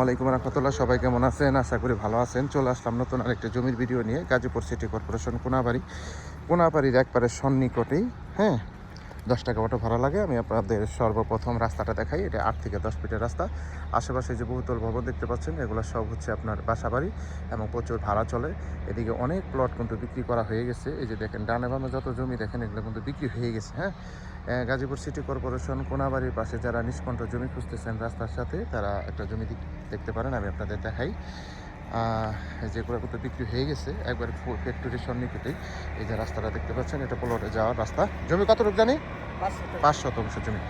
ওয়ালাইকুম রহমতুল্লাহ, সবাই কেমন আছেন? আশা করি ভালো আছেন। চলে আসলাম নতুন আরেকটা জমির ভিডিও নিয়ে। Gazipur city corporation Konabari. কোনাবাড়ির একবারে সন্নিকটেই হ্যাঁ? দশ টাকা অটো ভাড়া লাগে। আমি আপনাদের সর্বপ্রথম রাস্তাটা দেখাই। এটা আট থেকে দশ ফিটের রাস্তা। আশেপাশে যে বহুতল ভবন দেখতে পাচ্ছেন, এগুলো সব হচ্ছে আপনার বাসাবাড়ি এবং প্রচুর ভাড়া চলে। এদিকে অনেক প্লট কিন্তু বিক্রি করা হয়ে গেছে। এই যে দেখেন, ডানে বামে যত জমি দেখেন, এগুলো কিন্তু বিক্রি হয়ে গেছে হ্যাঁ? গাজীপুর সিটি কর্পোরেশন কোনাবাড়ির পাশে যারা নিষ্কণ্ঠ জমি খুঁজতেছেন রাস্তার সাথে, তারা একটা জমি দেখতে পারেন, আমি আপনাদের দেখাই। যেগুলো কিন্তু বিক্রি হয়ে গেছে একবার ফ্যাক্টরির সন্নিকটেই এই যে রাস্তাটা দেখতে পাচ্ছেন এটা প্লটে যাওয়ার রাস্তা। জমি কতটুকু জানি? পাঁচ শতাংশ। জমি।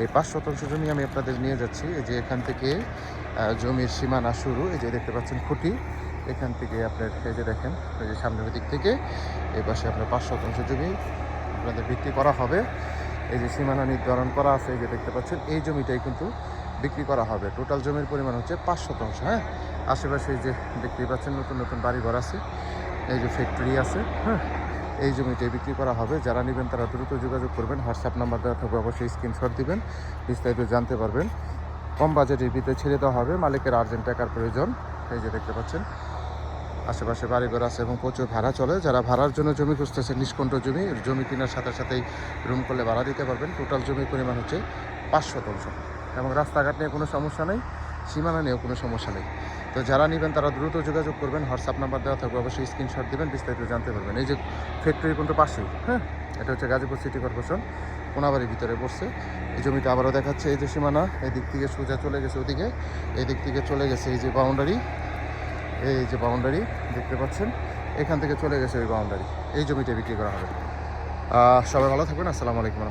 এই পাঁচ শতাংশ জমি আমি আপনাদের নিয়ে যাচ্ছি। এই যে এখান থেকে জমির সীমানা শুরু। এই যে দেখতে পাচ্ছেন খুঁটি। এখান থেকে আপনার এই যে দেখেন এই যে সামনের দিক থেকে। এই পাশে আপনার পাঁচ শতাংশ জমি আপনাদের বিক্রি করা হবে। এই যে সীমানা নির্ধারণ করা আছে এই যে দেখতে পাচ্ছেন এই জমিটাই কিন্তু বিক্রি করা হবে। টোটাল জমির পরিমাণ হচ্ছে পাঁচ শতাংশ হ্যাঁ? আশেপাশে যে দেখতেই পাচ্ছেন, নতুন নতুন বাড়ি ঘর আছে। এই যে ফ্যাক্টরি আছে হ্যাঁ? এই জমিতে বিক্রি করা হবে। যারা নেবেন তারা দ্রুত যোগাযোগ করবেন। হোয়াটসঅ্যাপ নাম্বার দেওয়া থাকবে, অবশ্যই স্ক্রিনশট দিবেন। বিস্তারিত জানতে পারবেন। কম বাজেটের ভিতরে ছেড়ে দেওয়া হবে। মালিকের আর্জেন্ট টাকার প্রয়োজন। এই যে দেখতে পাচ্ছেন, আশেপাশে বাড়িঘর আছে এবং প্রচুর ভাড়া চলে। যারা ভাড়ার জন্য জমি খুঁজতেছে নিষ্কণ্ঠ জমি জমি কেনার সাথে সাথেই রুম করলে ভাড়া দিতে পারবেন। টোটাল জমির পরিমাণ হচ্ছে পাঁচ শতাংশ এবং রাস্তাঘাট নিয়ে কোনো সমস্যা নেই, সীমানা নিয়েও কোনো সমস্যা নেই। তো যারা নেবেন তারা দ্রুত যোগাযোগ করবেন, হোয়াটসঅ্যাপ নাম্বার দেওয়া থাকবে, অবশ্যই স্ক্রিনশট দেবেন, বিস্তারিত জানতে পারবেন। এই যে ফ্যাক্টরি কিন্তু পাশেই হ্যাঁ? এটা হচ্ছে গাজীপুর সিটি কর্পোরেশন কোনাবাড়ির ভিতরে পড়ছে। এই জমিটা আবারও দেখাচ্ছে, এই যে সীমানা এই দিক থেকে সোজা চলে গেছে ওদিকে এই দিক থেকে চলে গেছে এই যে বাউন্ডারি এই যে বাউন্ডারি দেখতে পাচ্ছেন? এখান থেকে চলে গেছে ওই বাউন্ডারি এই জমিটা বিক্রি করা হবে। সবাই ভালো থাকবেন, আসসালামু আলাইকুম